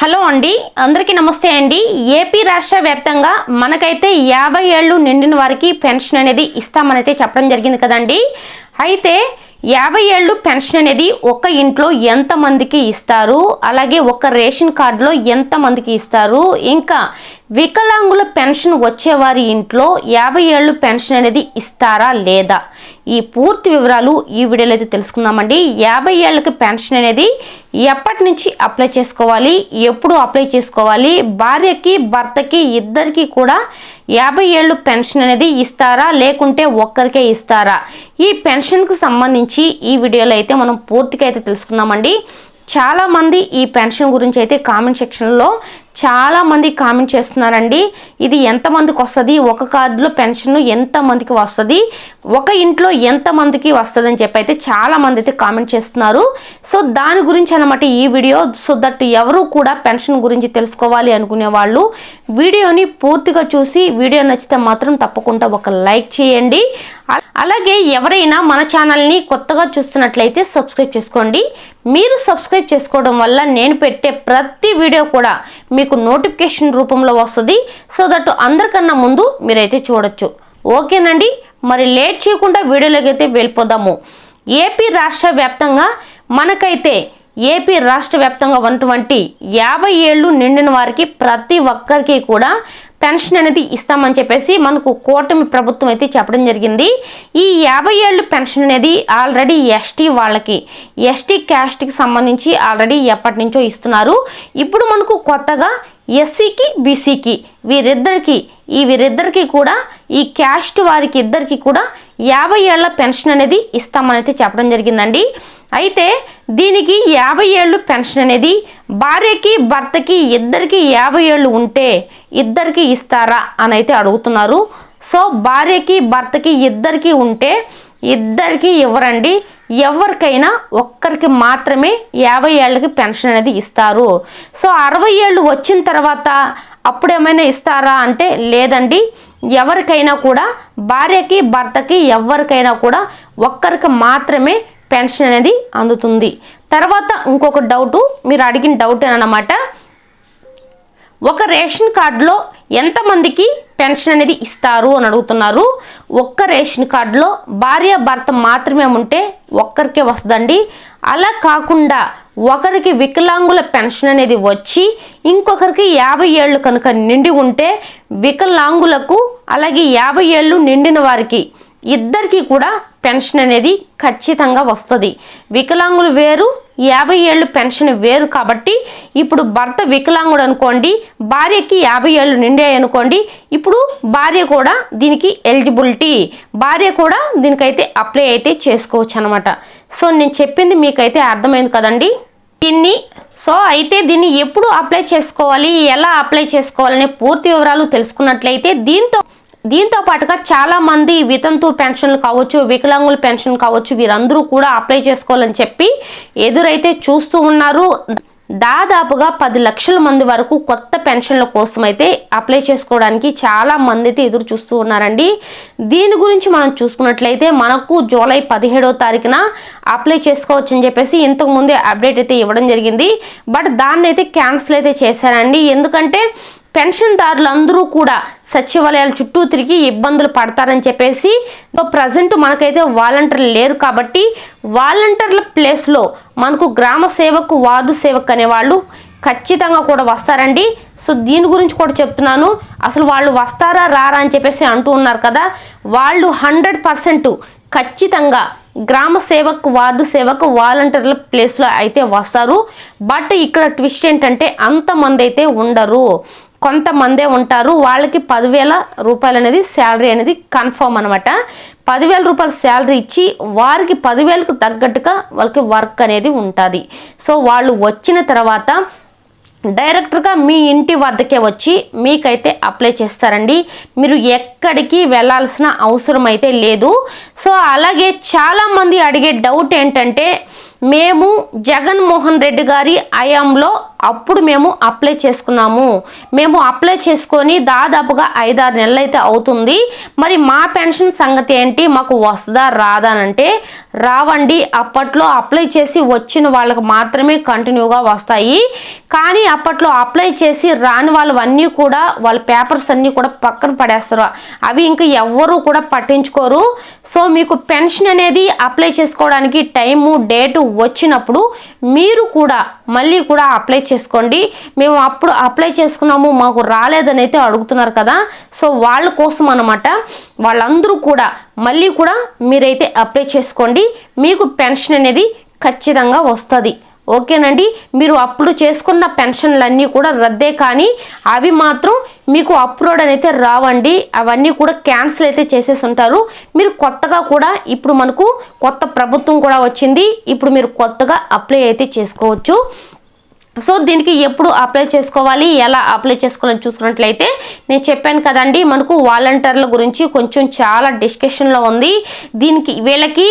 Hello అండి అందరికీ నమస్తే అండి. ఏపీ రాష్ట్ర వ్యాప్తంగా మనకైతే యాభై ఏళ్ళు నిండిన వారికి పెన్షన్ అనేది ఇస్తామనైతే చెప్పడం జరిగింది కదండి. అయితే యాభై ఏళ్ళు పెన్షన్ అనేది ఒక ఇంట్లో ఎంతమందికి ఇస్తారు? అలాగే ఒక రేషన్ కార్డులో ఎంతమందికి ఇస్తారు? ఇంకా వికలాంగుల పెన్షన్ వచ్చేవారి ఇంట్లో యాభై ఏళ్ళు పెన్షన్ అనేది ఇస్తారా లేదా? ఈ పూర్తి వివరాలు ఈ వీడియోలో అయితే తెలుసుకుందామండి. యాభై ఏళ్ళకి పెన్షన్ అనేది ఎప్పటి నుంచి అప్లై చేసుకోవాలి? ఎప్పుడు అప్లై చేసుకోవాలి? భార్యకి భర్తకి ఇద్దరికి కూడా యాభై ఏళ్ళు పెన్షన్ అనేది ఇస్తారా? లేకుంటే ఒక్కరికే ఇస్తారా? ఈ పెన్షన్కి సంబంధించి ఈ వీడియోలో అయితే మనం పూర్తిగా అయితే తెలుసుకుందామండి. చాలామంది ఈ పెన్షన్ గురించి అయితే కామెంట్ సెక్షన్లో చాలామంది కామెంట్ చేస్తున్నారండి. ఇది ఎంతమందికి వస్తుంది? ఒక కార్డులో పెన్షన్ ఎంతమందికి వస్తుంది? ఒక ఇంట్లో ఎంతమందికి వస్తుంది అని చెప్పి అయితే చాలామంది అయితే కామెంట్ చేస్తున్నారు. సో దాని గురించి అనమాట ఈ వీడియో. సో దట్ ఎవరు కూడా పెన్షన్ గురించి తెలుసుకోవాలి అనుకునే వాళ్ళు వీడియోని పూర్తిగా చూసి వీడియో నచ్చితే మాత్రం తప్పకుండా ఒక లైక్ చేయండి. అలాగే ఎవరైనా మన ఛానల్ని కొత్తగా చూస్తున్నట్లయితే సబ్స్క్రైబ్ చేసుకోండి. మీరు సబ్స్క్రైబ్ చేసుకోవడం వల్ల నేను పెట్టే ప్రతి వీడియో కూడా మీకు నోటిఫికేషన్ రూపంలో వస్తుంది. సో దట్ అందరికన్నా ముందు మీరైతే చూడొచ్చు. ఓకేనండి? మరి లేట్ చేయకుండా వీడియోలోకి అయితే వెళ్ళిపోదాము. ఏపీ రాష్ట్ర వ్యాప్తంగా మనకైతే ఏపీ రాష్ట్ర వ్యాప్తంగా ఉన్నటువంటి యాభై ఏళ్ళు నిండిన వారికి ప్రతి ఒక్కరికి కూడా పెన్షన్ అనేది ఇస్తామని చెప్పేసి మనకు కూటమి ప్రభుత్వం అయితే చెప్పడం జరిగింది. ఈ యాభై ఏళ్ళు పెన్షన్ అనేది ఆల్రెడీ ఎస్టీ వాళ్ళకి ఎస్టీ క్యాస్ట్కి సంబంధించి ఆల్రెడీ ఎప్పటి నుంచో ఇస్తున్నారు. ఇప్పుడు మనకు కొత్తగా ఎస్సీకి బీసీకి వీరిద్దరికి ఈ వీరిద్దరికి కూడా ఈ క్యాస్ట్ వారికి ఇద్దరికి కూడా యాభై ఏళ్ళ పెన్షన్ అనేది ఇస్తామని అయితే చెప్పడం జరిగిందండి. అయితే దీనికి యాభై ఏళ్ళు పెన్షన్ అనేది భార్యకి భర్తకి ఇద్దరికి యాభై ఏళ్ళు ఉంటే ఇద్దరికి ఇస్తారా అని అయితే అడుగుతున్నారు. సో భార్యకి భర్తకి ఇద్దరికి ఉంటే ఇద్దరికి ఇవ్వరండి. ఎవరికైనా ఒక్కరికి మాత్రమే యాభై ఏళ్ళకి పెన్షన్ అనేది ఇస్తారు. సో అరవై ఏళ్ళు వచ్చిన తర్వాత అప్పుడు ఏమైనా ఇస్తారా అంటే లేదండి. ఎవరికైనా కూడా భార్యకి భర్తకి ఎవరికైనా కూడా ఒక్కరికి మాత్రమే పెన్షన్ అనేది అందుతుంది. తర్వాత ఇంకొక డౌటు మీరు అడిగిన డౌట్ అనమాట ఒక రేషన్ కార్డులో ఎంతమందికి పెన్షన్ అనేది ఇస్తారు అని అడుగుతున్నారు. ఒక్క రేషన్ కార్డులో భార్య భర్త మాత్రమే ఉంటే ఒక్కరికే వస్తుందండి. అలా కాకుండా ఒకరికి వికలాంగుల పెన్షన్ అనేది వచ్చి ఇంకొకరికి యాభై ఏళ్ళు కనుక నిండి ఉంటే వికలాంగులకు అలాగే యాభై ఏళ్ళు నిండిన వారికి ఇద్దరికీ కూడా పెన్షన్ అనేది ఖచ్చితంగా వస్తుంది. వికలాంగులు వేరు యాభై ఏళ్ళు పెన్షన్ వేరు కాబట్టి ఇప్పుడు భర్త వికలాంగుడు అనుకోండి భార్యకి యాభై ఏళ్ళు నిండాయి అనుకోండి ఇప్పుడు భార్య కూడా దీనికి ఎలిజిబిలిటీ భార్య కూడా దీనికైతే అప్లై అయితే చేసుకోవచ్చు అనమాట సో నేను చెప్పింది మీకైతే అర్థమైంది కదండి? దీన్ని సో అయితే దీన్ని ఎప్పుడు అప్లై చేసుకోవాలి ఎలా అప్లై చేసుకోవాలనే పూర్తి వివరాలు తెలుసుకున్నట్లయితే దీంతో దీంతో పాటుగా చాలా మంది వితంతు పెన్షన్లు కావచ్చు వికలాంగుల పెన్షన్ కావచ్చు వీరందరూ కూడా అప్లై చేసుకోవాలని చెప్పి ఎదురైతే చూస్తూ ఉన్నారు. దాదాపుగా పది లక్షల మంది వరకు కొత్త పెన్షన్ల కోసం అయితే అప్లై చేసుకోవడానికి చాలా మంది అయితే ఎదురు చూస్తూ ఉన్నారండి. దీని గురించి మనం చూసుకున్నట్లయితే మనకు జూలై పదిహేడో తారీఖున అప్లై చేసుకోవచ్చు అని చెప్పేసి ఇంతకుముందే అప్డేట్ అయితే ఇవ్వడం జరిగింది. బట్ దాన్ని అయితే క్యాన్సిల్ అయితే చేశారండి. ఎందుకంటే పెన్షన్దారులందరూ కూడా సచివాలయాల చుట్టూ తిరిగి ఇబ్బందులు పడతారని చెప్పేసి ప్రజెంట్ మనకైతే వాలంటీర్లు లేరు కాబట్టి వాలంటీర్ల ప్లేస్లో మనకు గ్రామ సేవకు వార్డు సేవకు అనేవాళ్ళు ఖచ్చితంగా కూడా వస్తారండి. సో దీని గురించి కూడా చెప్తున్నాను. అసలు వాళ్ళు వస్తారా రారా అని చెప్పేసి అంటూ ఉన్నారు కదా. వాళ్ళు హండ్రెడ్ పర్సెంట్ ఖచ్చితంగా గ్రామ సేవకు వార్డు సేవకు వాలంటీర్ల ప్లేస్లో అయితే వస్తారు. బట్ ఇక్కడ ట్విస్ట్ ఏంటంటే అంతమంది అయితే ఉండరు. కొంతమందే ఉంటారు. వాళ్ళకి పదివేల రూపాయలు అనేది శాలరీ అనేది కన్ఫర్మ్ అనమాట పదివేల రూపాయలు శాలరీ ఇచ్చి వారికి పదివేలకు తగ్గట్టుగా వాళ్ళకి వర్క్ అనేది ఉంటుంది. సో వాళ్ళు వచ్చిన తర్వాత డైరెక్ట్గా మీ ఇంటి వద్దకే వచ్చి మీకైతే అప్లై చేస్తారండి. మీరు ఎక్కడికి వెళ్ళాల్సిన అవసరం అయితే లేదు. సో అలాగే చాలామంది అడిగే డౌట్ ఏంటంటే మేము జగన్మోహన్ రెడ్డి గారి హయాంలో అప్పుడు మేము అప్లై చేసుకున్నాము. మేము అప్లై చేసుకొని దాదాపుగా ఐదారు నెలలు అయితే అవుతుంది. మరి మా పెన్షన్ సంగతి ఏంటి? మాకు వస్తుందా? రాదా అంటే రావండి అప్పట్లో అప్లై చేసి వచ్చిన వాళ్ళకి మాత్రమే కంటిన్యూగా వస్తాయి. కానీ అప్పట్లో అప్లై చేసి రాని వాళ్ళవన్నీ కూడా వాళ్ళ పేపర్స్ అన్నీ కూడా పక్కన పడేస్తారు. అవి ఇంకా ఎవ్వరూ కూడా పట్టించుకోరు. సో మీకు పెన్షన్ అనేది అప్లై చేసుకోవడానికి టైము డేటు వచ్చినప్పుడు మీరు కూడా మళ్ళీ కూడా అప్లై చేసుకోండి. మేము అప్పుడు అప్లై చేసుకున్నాము మాకు రాలేదని అయితే అడుగుతున్నారు కదా. సో వాళ్ళ కోసం అనమాట వాళ్ళందరూ కూడా మళ్ళీ కూడా మీరైతే అప్లై చేసుకోండి. మీకు పెన్షన్ అనేది ఖచ్చితంగా వస్తుంది. ఓకేనండి? మీరు అప్పుడు చేసుకున్న పెన్షన్లన్నీ కూడా రద్దే కానీ అవి మాత్రం మీకు అప్లోడ్ అయితే రావండి. అవన్నీ కూడా క్యాన్సిల్ అయితే చేసేసి ఉంటారు. మీరు కొత్తగా కూడా ఇప్పుడు మనకు కొత్త ప్రభుత్వం కూడా వచ్చింది. ఇప్పుడు మీరు కొత్తగా అప్లై అయితే చేసుకోవచ్చు. సో దీనికి ఎప్పుడు అప్లై చేసుకోవాలి ఎలా అప్లై చేసుకోవాలని చూసుకున్నట్లయితే నేను చెప్పాను కదండి మనకు వాలంటీర్ల గురించి కొంచెం చాలా డిస్కషన్లో ఉంది. దీనికి వీళ్ళకి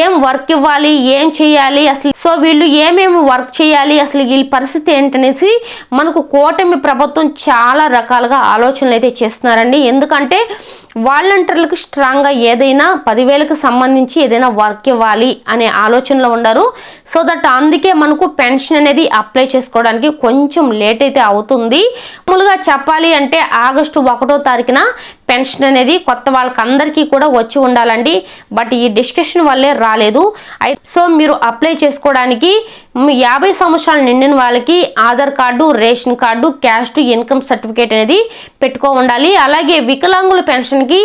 ఏం వర్క్ ఇవ్వాలి ఏం చేయాలి అసలు సో వీళ్ళు ఏమేమి వర్క్ చేయాలి అసలు వీళ్ళ పరిస్థితి ఏంటనేసి మనకు కూటమి ప్రభుత్వం చాలా రకాలుగా ఆలోచనలు అయితే చేస్తున్నారండి. ఎందుకంటే వాలంటీర్లకు స్ట్రాంగ్గా ఏదైనా పదివేలకు సంబంధించి ఏదైనా వర్క్ ఇవ్వాలి అనే ఆలోచనలో ఉండరు. సో దట్ అందుకే మనకు పెన్షన్ అనేది అప్లై చేసుకోవడానికి కొంచెం లేట్ అయితే అవుతుంది. మామూలుగా చెప్పాలి అంటే ఆగస్టు ఒకటో తారీఖున పెన్షన్ అనేది కొత్త వాళ్ళకి అందరికీ కూడా వచ్చి ఉండాలండి. బట్ ఈ డిస్కషన్ వల్లే రాలేదు. సో మీరు అప్లై చేసుకోవడానికి యాభై సంవత్సరాలు నిండిన వాళ్ళకి Aadhaar card ration card caste income certificate అనేది పెట్టుకో ఉండాలి. అలాగే వికలాంగుల పెన్షన్కి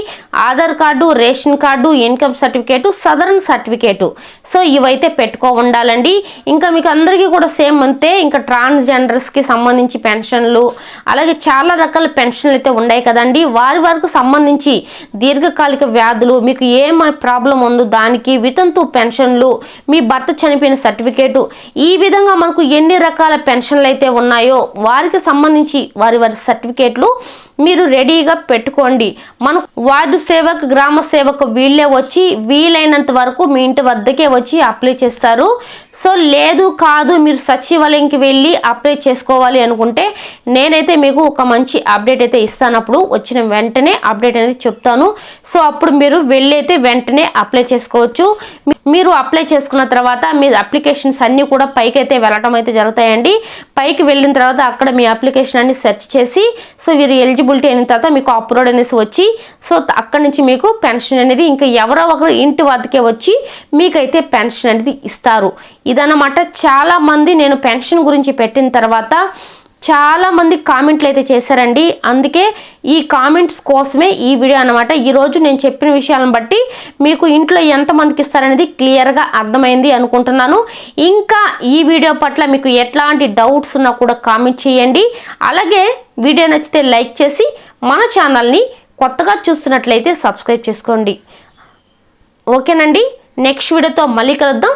Aadhaar card ration card income certificate southern certificate. So ఇవైతే పెట్టుకో ఉండాలి. ఉండాలండి ఇంకా మీకు అందరికీ కూడా సేమ్ అంతే. ఇంకా ట్రాన్స్జెండర్స్కి సంబంధించి పెన్షన్లు అలాగే చాలా రకాల పెన్షన్లు అయితే ఉన్నాయి కదండి. వారి వారికి సంబంధించి దీర్ఘకాలిక వ్యాధులు మీకు ఏం ప్రాబ్లం ఉందో దానికి వితంతు పెన్షన్లు మీ భర్త చనిపోయిన సర్టిఫికేటు ఈ విధంగా మనకు ఎన్ని రకాల పెన్షన్లు అయితే ఉన్నాయో వారికి సంబంధించి వారి వారి సర్టిఫికేట్లు మీరు రెడీగా పెట్టుకోండి. మనకు వార్డు సేవకు గ్రామ సేవకు వీళ్ళే వచ్చి వీలైనంత వరకు మీ ఇంటి వద్దకే వచ్చి అప్లై చేస్తారు. సో లేదు కాదు మీరు సచివాలయంకి వెళ్ళి అప్లై చేసుకోవాలి అనుకుంటే నేనైతే మీకు ఒక మంచి అప్డేట్ అయితే ఇస్తాను. అప్పుడు వచ్చిన వెంటనే అప్డేట్ అనేది చెప్తాను. సో అప్పుడు మీరు వెళ్ళి అయితే వెంటనే అప్లై చేసుకోవచ్చు. మీరు అప్లై చేసుకున్న తర్వాత మీ అప్లికేషన్స్ అన్నీ కూడా పైకి అయితే వెళ్ళటం అయితే జరుగుతాయండి. పైకి వెళ్ళిన తర్వాత అక్కడ మీ అప్లికేషన్ అన్ని సెర్చ్ చేసి సో మీరు ఎలిజిబిలిటీ అయిన తర్వాత మీకు అప్లోడ్ అనేసి వచ్చి సో అక్కడి నుంచి మీకు పెన్షన్ అనేది ఇంకా ఎవరో ఒకరు ఇంటి వద్దకే వచ్చి మీకైతే పెన్షన్ అనేది ఇస్తారు. ఇదన్నమాట చాలామంది నేను పెన్షన్ గురించి పెట్టిన తర్వాత చాలా మంది కామెంట్లు అయితే చేశారండి. అందుకే ఈ కామెంట్స్ కోసమే ఈ వీడియో అనమాట ఈరోజు నేను చెప్పిన విషయాలను బట్టి మీకు ఇంట్లో ఎంతమందికి ఇస్తారనేది క్లియర్గా అర్థమైంది అనుకుంటున్నాను. ఇంకా ఈ వీడియో పట్ల మీకు ఎట్లాంటి డౌట్స్ ఉన్నా కూడా కామెంట్ చేయండి. అలాగే వీడియో నచ్చితే లైక్ చేసి మన ఛానల్ని కొత్తగా చూస్తున్నట్లయితే సబ్స్క్రైబ్ చేసుకోండి. ఓకేనండి. నెక్స్ట్ వీడియోతో మళ్ళీ కలుద్దాం.